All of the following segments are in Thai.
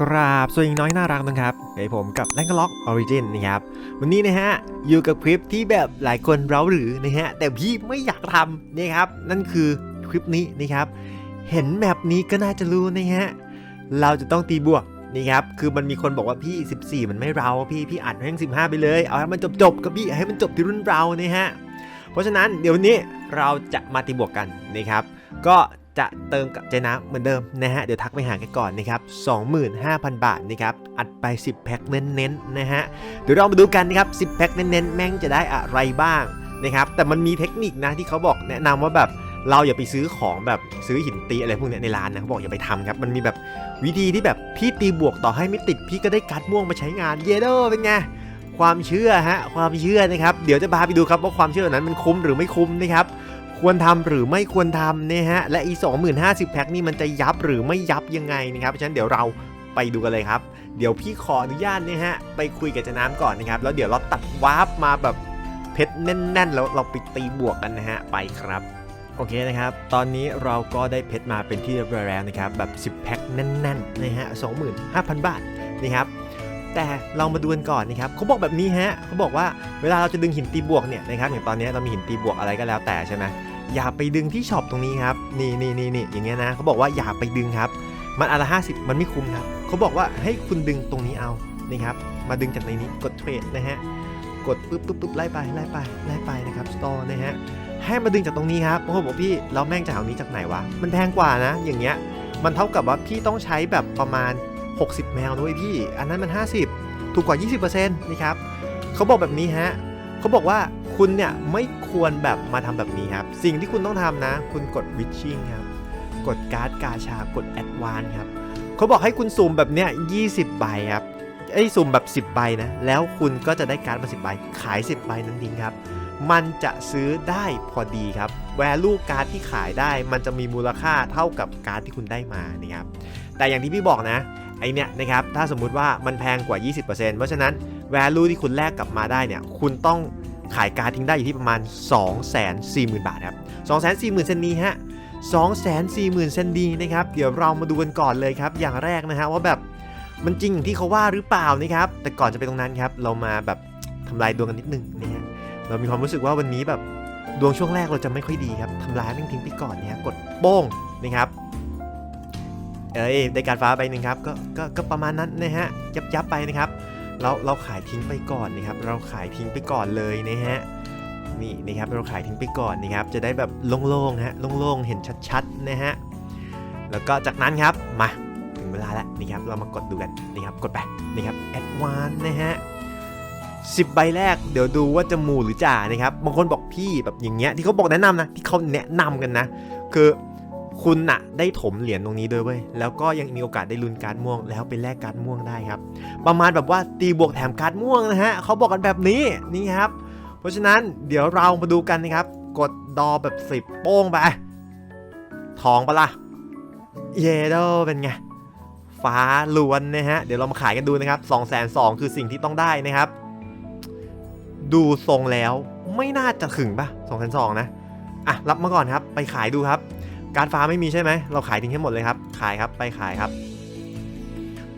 กราบสวัสดีน้อยน่ารักนะครับไอผมกับแลงกล็อกออริจินนะครับ วันนี้นะฮะ อยู่กับคลิปที่แบบหลายคนเร้าหรือนะฮะ แต่พี่ไม่อยากทำนี่ครับ นั่นคือคลิปนี้นะครับ เห็นแบบนี้ก็น่าจะรู้นะฮะ เราจะต้องตีบวกนี่ครับ คือมันมีคนบอกว่าพี่ 14 มันไม่เราพี่พี่อัดให้15 ไปเลย เอาให้มันจบจบกับพี่ให้มันจบที่รุ่นเรานะฮะ เพราะฉะนั้นเดี๋ยววันนี้เราจะมาตีบวกกันนะครับ ก็ จะเติมกับเจน้ำเหมือนเดิมนะฮะ เดี๋ยวทักไปหากันก่อนนะครับ25,000 บาทนะครับ อัดไป 10 แพ็คเน้นๆนะฮะ เดี๋ยวเรามาดูกันนะครับ 10 แพ็คเน้นๆ แม่งจะได้อะไรบ้างนะครับ แต่มันมีเทคนิคนะที่เขาบอกแนะนำว่าแบบเราอย่าไปซื้อของแบบซื้อหินตีอะไรพวกนี้ในร้านนะเขาบอกอย่าไปทำครับ มันมีแบบวิธีที่แบบพี่ตีบวกต่อให้ไม่ติดพี่ก็ได้การ์ดม่วงมาใช้งานเยเดอเป็นไงความเชื่อฮะความเชื่อนะครับ เดี๋ยวจะพาไปดูครับว่าความเชื่อนั้นมันคุ้มหรือไม่คุ้มนะครับ ควรทำหรือไม่ควรทำเนะฮะ และอี2 0 0 0 0แพ็คนี่มันจะยับหรือไม่ยับยังไงนะครับ ฉะนั้นเดี๋ยวเราไปดูกันเลยครับ เดี๋ยวพี่ขออนุญาตเนี่ยฮะ ไปคุยกับเจน้ำก่อนนะครับ แล้วเดี๋ยวเราตัดวาร์ปมาแบบเพชรแน่น ๆ แล้วเราไปตีบวกกันนะฮะ ไปครับโอเคนะครับ ตอนนี้เราก็ได้เพชรมาเป็นที่เรียบร้อยแล้วนะครับ แบบ 10 แพ็คแน่นๆนะฮะ25,000 บาทนะครับ แต่เรามาดูกันก่อนนะครับเขาบอกแบบนี้ฮะเขาบอกว่าเวลาเราจะดึงหินตีบวกเนี่ยนะครับอย่างตอนนี้เรามีหินตีบวกอะไรก็แล้วแต่ใช่ไหม อย่าไปดึงที่ช็อปตรงนี้ครับนี่นี่นี่นี่อย่างเงี้ยนะเขาบอกว่าอย่าไปดึงครับ มันอันละห้าสิบมันไม่คุ้มครับเขาบอกว่าให้คุณดึงตรงนี้เอานี่ครับมาดึงจากในนี้กดเทรดนะฮะกดปึ๊บปึ๊บปึ๊บไล่ไปไล่ไปไล่ไปนะครับสตอร์นะฮะให้มาดึงจากตรงนี้ครับบางคนบอกพี่เราแม่งจะเอานี้จากไหนวะมันแพงกว่านะ อย่างเงี้ยมันเท่ากับว่าพี่ต้องใช้แบบประมาณ 60 แมวด้วยพี่ อันนั้นมัน 50 ถูกกว่า 20%นะครับเขาบอกแบบนี้ฮะ เขาบอกว่าคุณเนี่ยไม่ควรแบบมาทำแบบนี้ครับ สิ่งที่คุณต้องทำนะ คุณกด witching ครับ กดการ์ดกาชากด advance ครับเขาบอกให้คุณสุ่มแบบเนี้ย20ใบครับไอ้สุ่มแบบ 10 ใบนะ แล้วคุณก็จะได้การ์ดมา 10 ใบ ขาย 10 ใบนั้นทิ้งครับ มันจะซื้อได้พอดีครับ value การ์ดที่ขายได้ มันจะมีมูลค่าเท่ากับการ์ดที่คุณได้มานะครับ แต่อย่างที่พี่บอกนะ ไอเนี้ยนะครับ ถ้าสมมุติว่ามันแพงกว่า 20%เพราะฉะนั้น value ที่คุณแลกกลับมาได้เนี่ย คุณต้องขายการทิ้งได้อยู่ที่ประมาณ 240,000 บาทครับ 240,000เซนนี้ฮะ 240,000เซนดีนะครับ เดี๋ยวเรามาดูกันก่อนเลยครับ อย่างแรกนะฮะว่าแบบมันจริงอย่างที่เขาว่าหรือเปล่านะครับ แต่ก่อนจะไปตรงนั้นครับ เรามาแบบทำลายดวงกันนิดนึงนะฮะ เรามีความรู้สึกว่าวันนี้แบบดวงช่วงแรกเราจะไม่ค่อยดีครับทำลายแม่งทิ้งไปก่อนเนี่ยกดโป้งนะครับเอ้ยได้การฟ้าใบหนึ่งครับก็ก็ก็ประมาณนั้นนะฮะยับยับไปนะครับ เราเราขายทิ้งไปก่อนนะครับ เราขายทิ้งไปก่อนเลยนะฮะนี่นะครับเราขายทิ้งไปก่อนนะครับ จะได้แบบโล่งๆฮะโล่งๆเห็นชัดๆนะฮะแล้วก็จากนั้นครับมาถึงเวลาแล้วนะครับเรามากดดูกันนะครับกดไปนะครับแอดวานนะฮะสิบใบแรกเดี๋ยวดูว่าจะหมูหรือจ่านะครับบางคนบอกพี่แบบอย่างเงี้ยที่เขาบอกแนะนำนะที่เขาแนะนำกันนะ คือ คุณน่ะได้ถมเหรียญตรงนี้ด้วยเว้ย แล้วก็ยังมีโอกาสได้ลุ้นการ์ดม่วง แล้วไปแลกการ์ดม่วงได้ครับ ประมาณแบบว่าตีบวกแถมการ์ดม่วงนะฮะเขาบอกกันแบบนี้นี่ครับ เพราะฉะนั้นเดี๋ยวเรามาดูกันนะครับ กดดอแบบสิบโป้งไป ทองปะล่ะ เยโดเป็นไง ฟ้าล้วนนะฮะ เดี๋ยวเรามาขายกันดูนะครับ2 2 0 0คือสิ่งที่ต้องได้นะครับ ดูทรงแล้วไม่น่าจะถึงปะ2 2 0 0นะ อะรับมาก่อนครับ ไปขายดูครับ การฟ้าไม่มีใช่ไหม เราขายทิ้งให้หมดเลยครับ ขายครับไปขายครับ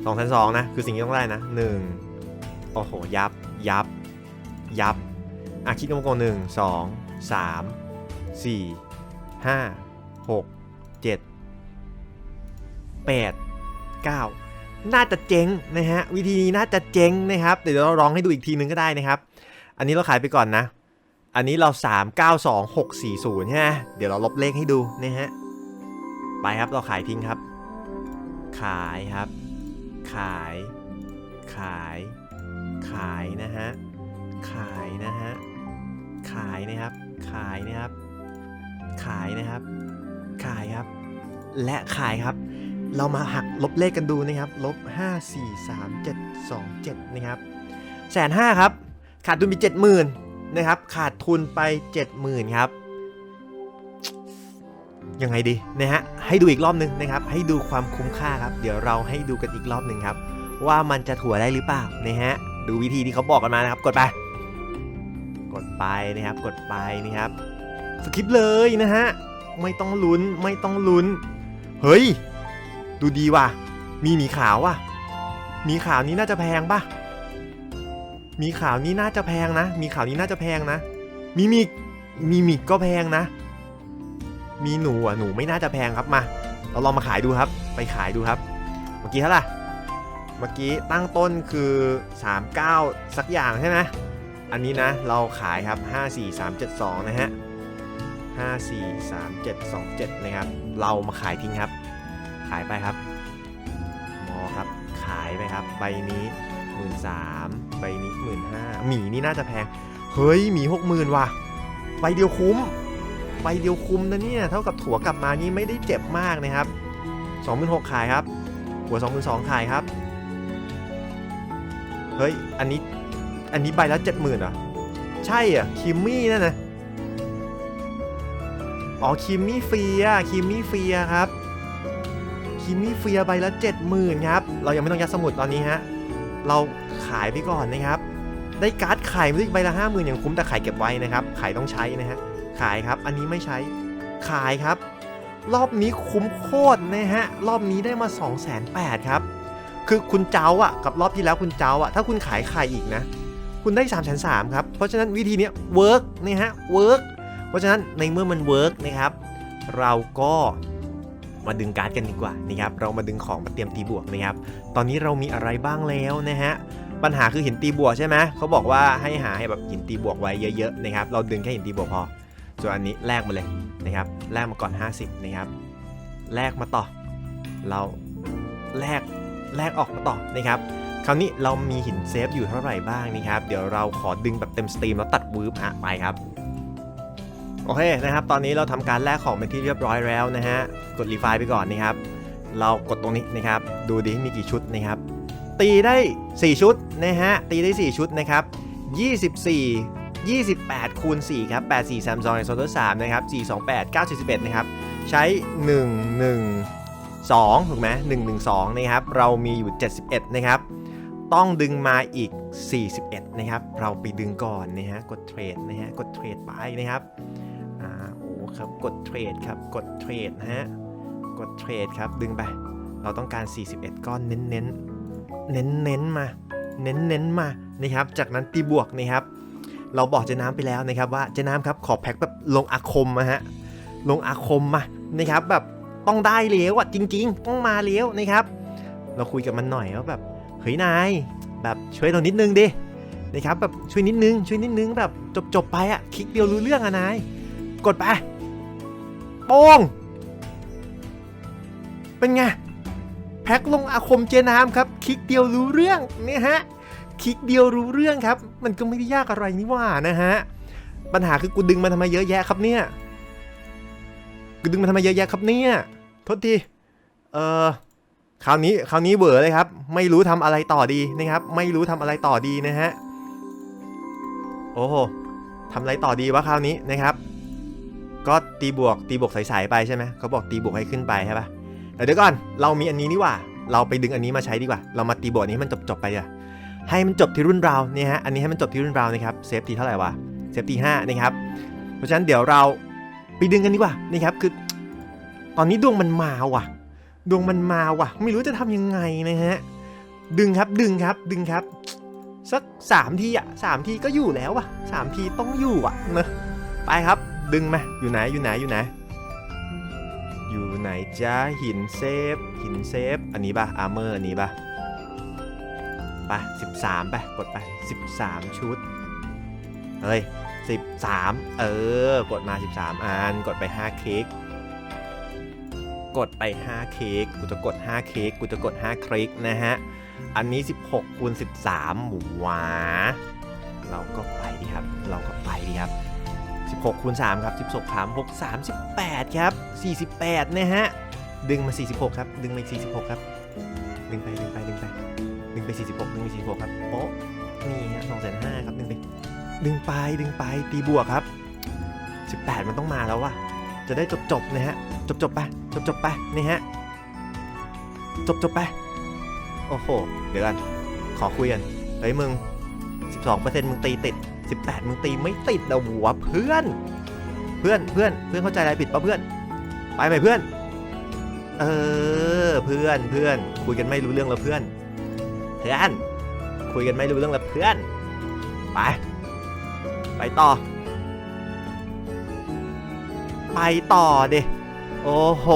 สองพันสองนะ คือสิ่งที่ต้องได้นะหนึ่งโอ้โห ยับ ยับ ยับ อะคิดกลมๆหนึ่งสองสามสี่ห้าหกเจ็ดแปดเก้าน่าจะเจ๊งนะฮะ วิธีนี้น่าจะเจ๊งนะครับ เดี๋ยวเราลองให้ดูอีกทีนึงก็ได้นะครับ อันนี้เราขายไปก่อนนะอันนี้เรา 3 9 2 6 4 0ใช่ไหมเดี๋ยวเราลบเลขให้ดูนะฮะ ไปครับเราขายทิ้งครับ ขายครับ ขาย ขาย ขายนะฮะ ขายนะฮะ ขายนะครับ ขายนะครับ ขายนะครับ ขายครับ และขายครับ เรามาหักลบเลขกันดูนะครับ ลบ 5 4 3 7 2 7 นะครับแสนห้าครับ ขาดทุนไปเจ็ดหมื่นนะครับ ขาดทุนไป 70,000ครับ ยังไงดีนะฮะให้ดูอีกรอบหนึ่งนะครับให้ดูความคุ้มค่าครับเดี๋ยวเราให้ดูกันอีกรอบหนึ่งครับ ว่ามันจะถั่วได้หรือเปล่านะฮะดูวิธีที่เขาบอกกันมานะครับกดไป กดไปนะครับกดไปนะครับสกิปเลยนะฮะไม่ต้องลุ้นไม่ต้องลุ้น เฮ้ย ดูดีว่ะ มีหมีขาวว่ะมีขาวนี้น่าจะแพงป่ะมีขาวนี้น่าจะแพงนะ มีขาวนี้น่าจะแพงนะ มีมิกมีมิกก็แพงนะ มีหนูอะหนูไม่น่าจะแพงครับมา เราลองมาขายดูครับ ไปขายดูครับ เมื่อกี้เท่าไหร่เมื่อกี้ตั้งต้นคือ 39 สักอย่างใช่ไหมอันนี้นะเราขายครับ 54372 นะฮะ 543727 นะครับ เรามาขายทิ้งครับ ขายไปครับมอครับ ขายไปครับ ใบนี้หมื่นสามใบนี้หมื่นห้าหมีนี่น่าจะแพง เฮ้ย หมีหกหมื่นว่ะ ใบเดียวคุ้ม ใบเดียวคุ้มนะเนี่ยเท่ากับถั่วกลับมานี่ไม่ได้เจ็บมากนะครับสองหมื่นหกขายครับ หัวสองหมื่นสองขายครับ เฮ้ย อันนี้ อันนี้ใบละเจ็ดหมื่นเหรอใช่อะ คิมมี่นั่นนะอ๋อ คิมมี่เฟียคิมมี่เฟียครับ คิมมี่เฟียใบละเจ็ดหมื่นครับ เรายังไม่ต้องยัดสมุดตอนนี้ฮะ เราขายไปก่อนนะครับ ได้การ์ดขายไม่ใบละห้าหมื่นอย่างคุ้มแต่ขายเก็บไว้นะครับ ขายต้องใช้นะฮะ ขายครับ อันนี้ไม่ใช้ขายครับ รอบนี้คุ้มโคตรนะฮะ รอบนี้ได้มา 2 8 0 0 0ครับ คือคุณเจ้าอะ กับรอบที่แล้วคุณเจ้าอะ ถ้าคุณขายขายอีกนะ คุณได้3ามแสนสามครับ เพราะฉะนั้นวิธีนี้เวิร์กนะฮะเวิร์กเพราะฉะนั้นในเมื่อมันเวิร์กนะครับ เราก็มาดึงการ์ดกันดีกว่านะครับ เรามาดึงของมาเตรียมตีบวกนะครับ ตอนนี้เรามีอะไรบ้างแล้วนะฮะ ปัญหาคือหินตีบวกใช่ไหมเขาบอกว่าให้หาให้แบบหินตีบวกไว้เยอะๆนะครับ เราดึงแค่หินตีบวกพอ ส่วนอันนี้แลกมาเลยนะครับแลกมาก่อน 50นะครับแลกมาต่อ เราแลกแลกออกมาต่อนะครับคราวนี้เรามีหินเซฟอยู่เท่าไหร่บ้างนะครับ เดี๋ยวเราขอดึงแบบเต็มสตรีมแล้วตัดวืบฮะไปครับโอเคนะครับตอนนี้เราทำการแลกของเป็นที่เรียบร้อยแล้วนะฮะกดรีไฟล์ไปก่อนนะครับ เรากดตรงนี้นะครับ ดูดิมีกี่ชุดนะครับ ตีได้ 4 ชุดนะฮะตีได้ 4 ชุดนะครับ 24 28คูณ4ครับ8 4 3 2ในโซนที่3นะครับ4 2 8 9 41นะครับใช้ 1 1 2ถูกไหม1 1 2นะครับเรามีอยู่ 71 นะครับ ต้องดึงมาอีก 41 นะครับ เราไปดึงก่อนนะฮะกดเทรดนะฮะกดเทรดไปนะครับอ่าโอ้ครับกดเทรดครับกดเทรดนะฮะกดเทรดครับดึงไป เราต้องการ 41 ก้อนเน้นเน้นเน้นเน้นมา เน้นเน้นมานะครับจากนั้นตีบวกนะครับ เราบอกเจน้ำไปแล้วนะครับว่าเจน้ำครับขอแพ็คแบบลงอาคมมาฮะลงอาคมมานะครับแบบต้องได้เลี้ยวอะจริง ๆ ต้องมาเลี้ยวนะครับ เราคุยกับมันหน่อยว่าแบบเฮ้ยนายแบบช่วยเรานิดนึงดินะครับแบบช่วยนิดนึงช่วยนิดนึงแบบจบจบไปอะคลิกเดียวรู้เรื่องอะนายกดไปโป้งเป็นไงแพ็คลงอาคมเจน้ำครับ คลิกเดียวรู้เรื่องเนี่ยฮะคลิกเดียวรู้เรื่องครับ มันก็ไม่ได้ยากอะไรนี่ว่านะฮะ ปัญหาคือกูดึงมันทำไมเยอะแยะครับเนี่ย กูดึงมาทำไมเยอะแยะครับเนี่ย โทษที เอ่อ คราวนี้คราวนี้เบอเลยครับ ไม่รู้ทำอะไรต่อดีนะครับ ไม่รู้ทำอะไรต่อดีนะฮะ โอ้โหทำอะไรต่อดีวะคราวนี้นะครับก็ตีบวกตีบวกใสๆไปใช่ไหมเขาบอกตีบวกให้ขึ้นไปใช่ปะแต่เดี๋ยวก่อนเรามีอันนี้นี่ว่า เราไปดึงอันนี้มาใช้ดีกว่า เรามาตีบวกนี้ให้มันจบจบๆไปอะ ให้มันจบที่รุ่นเราเนี่ยฮะอันนี้ให้มันจบที่รุ่นเรานะครับเซฟตีเท่าไหร่วะเซฟตีห้านะครับเพราะฉะนั้นเดี๋ยวเราไปดึงกันดีกว่านะครับคือ ตอนนี้ดวงมันมาว่ะ ดวงมันมาว่ะ ไม่รู้จะทำยังไงนะฮะดึงครับดึงครับดึงครับ สักสามทีอะสามทีก็อยู่แล้วว่ะสามทีต้องอยู่อะเนอะไปครับดึงมาอยู่ไหนอยู่ไหนอยู่ไหนอยู่ไหนจ้าหินเซฟหินเซฟ อันนี้ป่ะอาร์เมอร์อันนี้ป่ะ ไปสิบสามไป กดไปสิบสามชุด เฮ้ยสิบสามเออ กดมาสิบสามอัน กดไปห้าคลิกกดไป 5 เค้ก กูจะกด 5 เค้ก กูจะกด 5 คลิกนะฮะ อันนี้ 16คูณ13 หมูหวา เราก็ไปดีครับ เราก็ไปดีครับ 16คูณ3ครับ 16 3 6 38 ครับ 48 นะฮะ ดึงมา 46 ครับ ดึงมาอีก46 ครับ ดึงไป ดึงไป ดึงไป ดึงไป 46ดึงไป46ครับโป๊ะนี่ฮะ2 5 0 0ครับดึงไปดึงไปดึงไปตีบวกครับ 18 มันต้องมาแล้วว่ะจะได้จบจบนะฮะจบจบไปจบจบไปนี่ฮะจบจบไปโอ้โห เดี๋ยวกัน ขอคุยกันเฮ้ยมึง 12%มึงตีติด 18 มึงตีไม่ติดนะหัวเพื่อน เพื่อนเพื่อนเพื่อนเข้าใจอะไรผิดปะเพื่อน ไปไหมเพื่อน เออเพื่อนเพื่อนคุยกันไม่รู้เรื่องแล้วเพื่อน เพื่อน คุยกันไม่รู้เรื่องละเพื่อน ไป ไปต่อ ไปต่อเดโอ้โห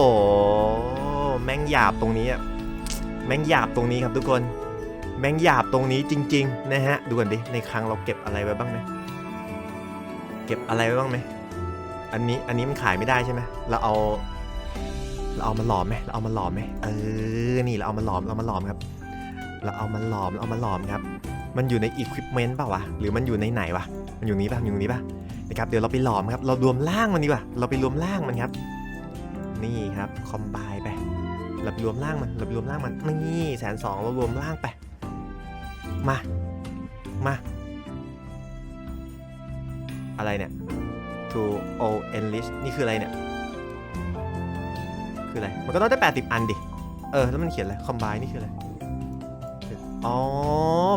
แม่งหยาบตรงนี้อะแม่งหยาบตรงนี้ครับทุกคน แม่งหยาบตรงนี้จริง ๆ นะฮะ ดูกันดิ ในคลังเราเก็บอะไรไว้บ้างไหมเก็บอะไรไว้บ้างไหมอันนี้ อันนี้มันขายไม่ได้ใช่ไหมเราเอา เราเอามาหลอมไหมเราเอามาหลอมไหมเออ นี่เราเอามาหลอม เราเอามาหลอมครับ เราเอามาหลอมเราเอามาหลอมครับ มันอยู่ในอุปกรณ์เปล่าวะ หรือมันอยู่ในไหนวะ มันอยู่นี้ป่ะมันอยู่นี้ป่ะ นะครับ เดี๋ยวเราไปหลอมครับ เรารวมร่างมันดีกว่า เราไปรวมร่างมันครับ นี่ครับ คอมไบไป เราไปรวมร่างมัน เราไปรวมร่างมัน นี่แสนสองเรารวมร่างไป มา มา อะไรเนี่ย to o enlist นี่คืออะไรเนี่ย คืออะไร มันก็ต้องได้ 80 อันดิ เออ แล้วมันเขียนอะไร คอมไบนี่คืออะไร อ๋อ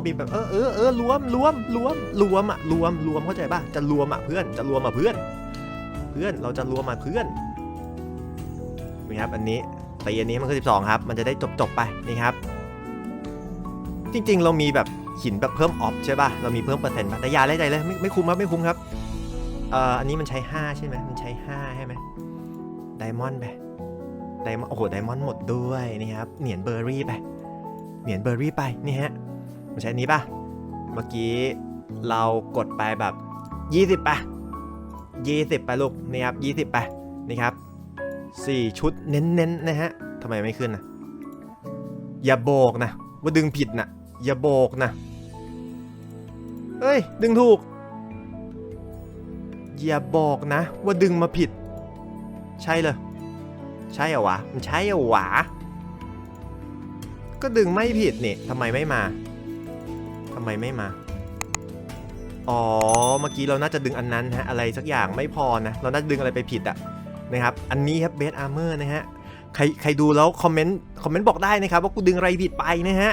มีแบบเออเออเออรวมรวมรวมรวมอะรวมรวมเข้าใจป่ะจะรวมอะเพื่อนจะรวมอะเพื่อน เพื่อนเราจะรวมอะเพื่อนนี่ครับอันนี้ตีอันนี้มันคือ 12 ครับ มันจะได้จบจบไปนี่ครับ จริงๆ เรามีแบบหินแบบเพิ่มออฟใช่ป่ะเรามีเพิ่มเปอร์เซ็นต์ป่ะแต่ยาเลยใจเลยไม่ไม่คุ้มครับไม่คุ้มครับเอ่ออันนี้มันใช้ 5 ใช่ไหมมันใช้5ใช่ไหมไดมอนด์ไปไดมอนด์โอ้โหไดมอนด์หมดด้วยนี่ครับเหรียญเบอร์รี่ไป เหรียญเบอร์รี่ไปนี่ฮะมันใช้อันนี้ป่ะ เมื่อกี้เรากดไปแบบ 20ไป20 ไปลูกนี่ครับ20ไปนี่ครับ 4 ชุดเน้นๆนะฮะทำไมไม่ขึ้นนะอย่าโบกนะ ว่าดึงผิดนะอย่าโบกนะเอ้ย ดึงถูก อย่าบอกนะ ว่าดึงมาผิด ใช่เลย ใช่เหรอวะ มันใช่เหรอวะ ก็ดึงไม่ผิดนี่ทำไมไม่มาทำไมไม่มา อ๋อ เมื่อกี้เราน่าจะดึงอันนั้นฮะ อะไรสักอย่างไม่พอนะ เราน่าจะดึงอะไรไปผิดอะนะครับ อันนี้ครับเบสอาร์เมอร์นะฮะ ใครใครดูแล้วคอมเมนต์คอมเมนต์บอกได้นะครับ ว่ากูดึงอะไรผิดไปนะฮะ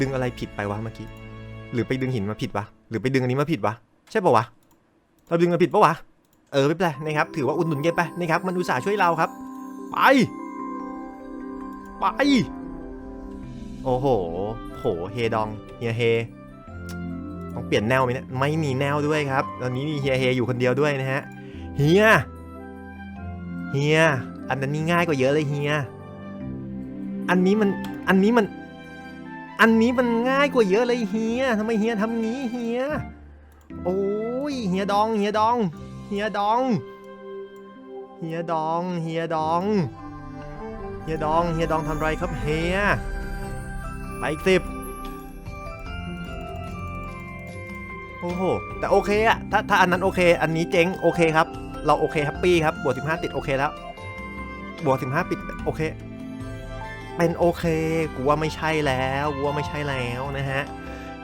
ดึงอะไรผิดไปวะเมื่อกี้ หรือไปดึงหินมาผิดวะ หรือไปดึงอันนี้มาผิดวะ ใช่ปะวะ เราดึงมาผิดปะวะ เออไม่เป็นไรนะครับ ถือว่าอุดหนุนกันไปนะครับ มันอุตส่าห์ช่วยเราครับ ไป ไป โอ้โห โห เฮดอง เฮียเฮ ต้องเปลี่ยนแนวไหมเนี่ย ไม่มีแนวด้วยครับ ตอนนี้มีเฮียเฮอยู่คนเดียวด้วยนะฮะ เฮีย เฮีย อันนั้นนี่ง่ายกว่าเยอะเลยเฮีย อันนี้มัน อันนี้มัน อันนี้มันง่ายกว่าเยอะเลยเฮียทำไมเฮียทำงี้เฮีย โอ้ย เฮียดอง เฮียดอง เฮียดอง เฮียดอง เฮียดอง ฮียดองเฮียดองทำไรครับเฮียไปอีกสิบโอ้โห แต่โอเคอะถ้าถ้าอันนั้นโอเค อันนี้เจ๊งโอเคครับ เราโอเคแฮปปี้ครับ บวก15ติดโอเคแล้ว บวก15ปิดโอเค เป็นโอเค กูว่าไม่ใช่แล้ว กูว่าไม่ใช่แล้วนะฮะ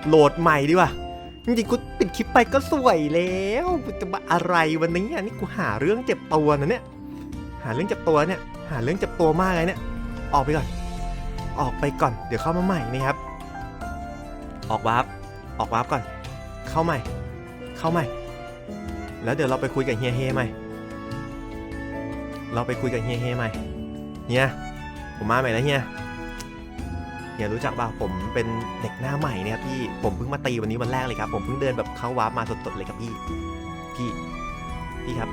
โหลดใหม่ดีกว่า จริงๆ กูปิดคลิปไปก็สวยแล้ว กูจะมาอะไรวันนี้นี่กูหาเรื่องเจ็บตัวนะเนี่ย หาเรื่องจ็บตัวเนี่ย หาเรื่องจ็บตัวมากเลยเนี่ย ออกไปก่อน ออกไปก่อน เดี๋ยวเข้ามาใหม่นะครับ ออกวาร์ปออกวาร์ปก่อน เข้าใหม่ เข้าใหม่ แล้วเดี๋ยวเราไปคุยกับเฮียเฮใหม่ เราไปคุยกับเฮียเฮใหม่ เฮีย ผมมาใหม่แล้วเฮีย เฮียรู้จักป่ะผมเป็นเด็กหน้าใหม่เนี่ยครับพี่ ผมเพิ่งมาตีวันนี้วันแรกเลยครับ ผมเพิ่งเดินแบบเข้าวาร์ปมาสดๆเลยครับพี่ พี่ พี่ครับ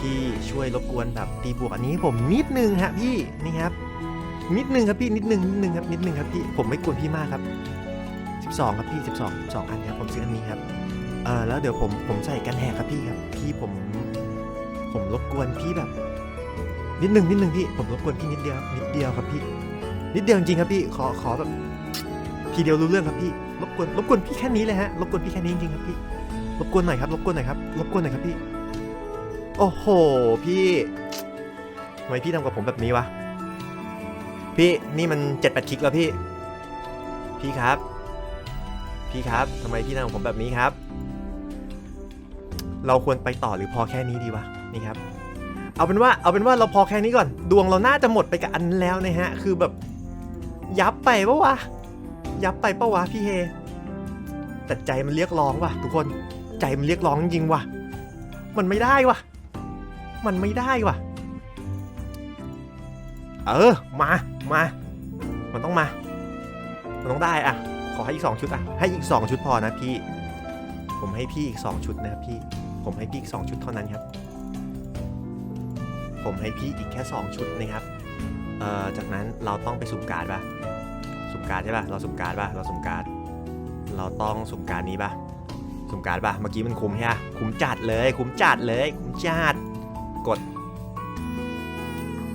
พี่ช่วยรบกวนแบบตีบวกอันนี้ผมนิดนึงฮะพี่นี่ครับ นิดนึงครับพี่นิดนึงนิดนึงครับนิดนึงครับพี่ผมไม่กวนพี่มากครับ 12 ครับพี่ 12 12 อันครับผมซื้ออันนี้ครับเออแล้วเดี๋ยวผมผมใส่กันแหกครับพี่ครับพี่ผม ผมรบกวนพี่แบบ นิดนึงนิดนึงพี่ผมรบกวนพี่นิดเดียวครับนิดเดียวครับพี่ นิดเดียวจริงครับพี่ขอขอแบบทีเดียวรู้เรื่องครับพี่รบกวนรบกวนพี่แค่นี้เลยฮะรบกวนพี่แค่นี้จริงๆครับพี่รบกวนหน่อยครับรบกวนหน่อยครับรบกวนหน่อยครับพี่ โอ้โห พี่ทำไมพี่ทำกับผมแบบนี้วะ พี่นี่มันเจ็ดแปดคลิกแล้วพี่ พี่ครับ พี่ครับทำไมพี่ทำกับผมแบบนี้ครับ เราควรไปต่อหรือพอแค่นี้ดีวะ นี่ครับ เอาเป็นว่าเอาเป็นว่าเราพอแค่นี้ก่อน ดวงเราน่าจะหมดไปกับอันแล้วนะฮะ คือแบบ ยับไปปะวะ ยับไปปะวะพี่เฮ แต่ใจมันเรียกร้องว่ะทุกคน ใจมันเรียกร้องจริงว่ะ มันไม่ได้ว่ะ มันไม่ได้ว่ะ เออ มา มา มันต้องมา มันต้องได้อะขอให้อีก2ชุดอะให้อีก2ชุดพอนะพี่ ผมให้พี่อีก2ชุดนะครับพี่ ผมให้พี่อีก2ชุดเท่านั้นครับ ผมให้พี่อีกแค่2ชุดนะครับ เอ่อ จากนั้นเราต้องไปสุ่มการ์ดป่ะ สุ่มการ์ดใช่ป่ะ เราสุ่มการ์ดป่ะ เราสุ่มการ์ด เราต้องสุ่มการ์ดนี้ป่ะสุ่มการ์ดป่ะ เมื่อกี้มันคุ้มใช่ปะคุ้มจัดเลย คุ้มจัดเลย คุ้มจัด กด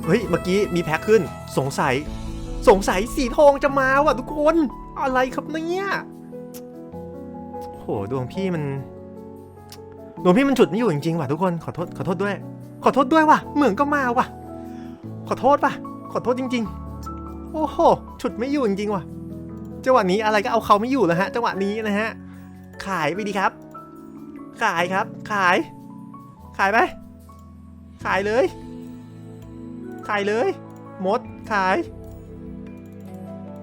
เฮ้ย เมื่อกี้มีแพ็คขึ้น สงสัย สงสัยสีทองจะมาว่ะทุกคน อะไรครับเนี่ยโหดวงพี่มันดวงพี่มันฉุดไม่อยู่จริงๆว่ะทุกคนขอโทษขอโทษด้วย ขอโทษด้วยว่ะเหมืองก็มาว่ะ ขอโทษป่ะ ขอโทษจริง ๆ โอ้โหฉุดไม่อยู่จริงๆว่ะจังหวะนี้อะไรก็เอาเขาไม่อยู่แล้วฮะจังหวะนี้นะฮะขายไปดีครับ ขายครับ ขาย ขายไป ขายเลย ขายเลย มด ขาย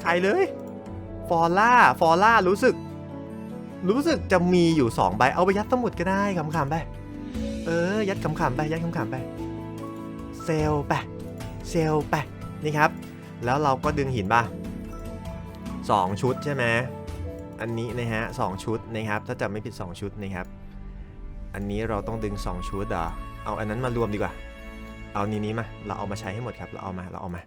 ขายเลย ฟอล่า ฟอล่า รู้สึก รู้สึกจะมีอยู่2ใบ เอาไปยัดสมุดก็ได้ขำๆไป เออ ยัดขำๆไป ยัดขำๆไป เซลไป เซลไป นี่ครับ แล้วเราก็ดึงหินป่ะสองชุดใช่ไหมอันนี้นะฮะสองชุดนะครับ ถ้าจำไม่ผิด 2 ชุดนะครับ อันนี้เราต้องดึง 2 ชุดเหรอ เอาอันนั้นมารวมดีกว่า เอานี้นี้มา เราเอามาใช้ให้หมดครับ เราเอามา เราเอามา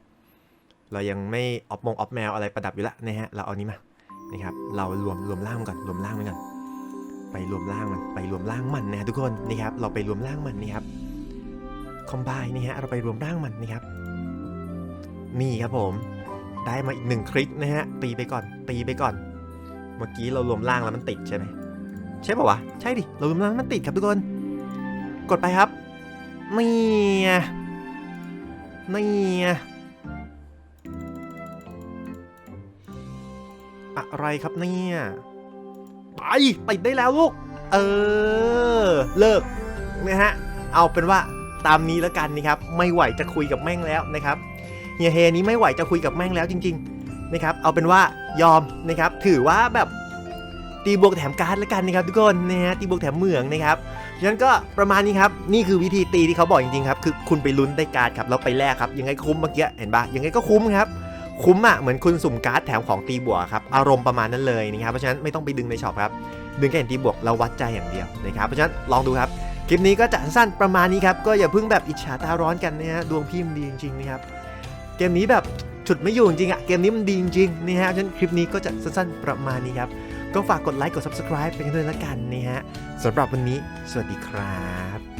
เรายังไม่ออฟมงออฟแมวอะไรประดับอยู่แล้วนะฮะ เราเอานี้มานะครับ เรารวมรวมร่างมันก่อน รวมร่างมันก่อน ไปรวมร่างมัน ไปรวมร่างมันนะฮะทุกคน นี่ครับ เราไปรวมร่างมันนี่ครับ คอมไบนี่ฮะ เราไปรวมร่างมันนี่ครับ นี่ครับผม ได้มาอีกหนึ่งคลิกนะฮะ ตีไปก่อน ตีไปก่อน เมื่อกี้เรารวมร่างแล้วมันติดใช่ไหมใช่ป่าวะ ใช่ดิ เรารวมร่างมันติดครับทุกคน กดไปครับ นี่ไงนี่ไงอะไรครับเนี่ย ไปติดได้แล้วลูก เออ เลิกนะฮะ เอาเป็นว่าตามนี้แล้วกันนะครับ ไม่ไหวจะคุยกับแม่งแล้วนะครับเฮียเฮนี้ไม่ไหวจะคุยกับแม่งแล้วจริง ๆนะครับ เอาเป็นว่ายอมนะครับ ถือว่าแบบตีบวกแถมการ์ดแล้วกันนะครับทุกคนนะฮะตีบวกแถมเหมืองนะครับ ฉะนั้นก็ประมาณนี้ครับ นี่คือวิธีตีที่เขาบอกจริงๆครับ คือคุณไปลุ้นได้การ์ดครับแล้วไปแลกครับ ยังไงก็คุ้มเมื่อกี้เห็นปะยังไงก็คุ้มครับ คุ้มอะเหมือนคุณสุ่มการ์ดแถมของตีบวกครับ อารมณ์ประมาณนั้นเลยนะครับ เพราะฉะนั้นไม่ต้องไปดึงในช็อปครับ ดึงแค่เห็นตีบวกแล้ววัดใจอย่างเดียวนะครับ เพราะฉะนั้นลองดูครับ คลิปนี้ก็จะสั้นประมาณนี้ครับ ก็อย่าเพิ่งแบบอิจฉาตาร้อนกันนะฮะ ดวงพี่มันดีจริงๆนะครับ เกมนี้แบบฉุดไม่อยู่จริงๆอะเกมนี้มันดีจริงๆนี่ฮะ ฉะนั้นคลิปนี้ก็จะสั้นๆประมาณนี้ครับ ก็ฝากกดไลค์กด subscribe ไปกันด้วยละกันนะฮะสำหรับวันนี้ สวัสดีครับ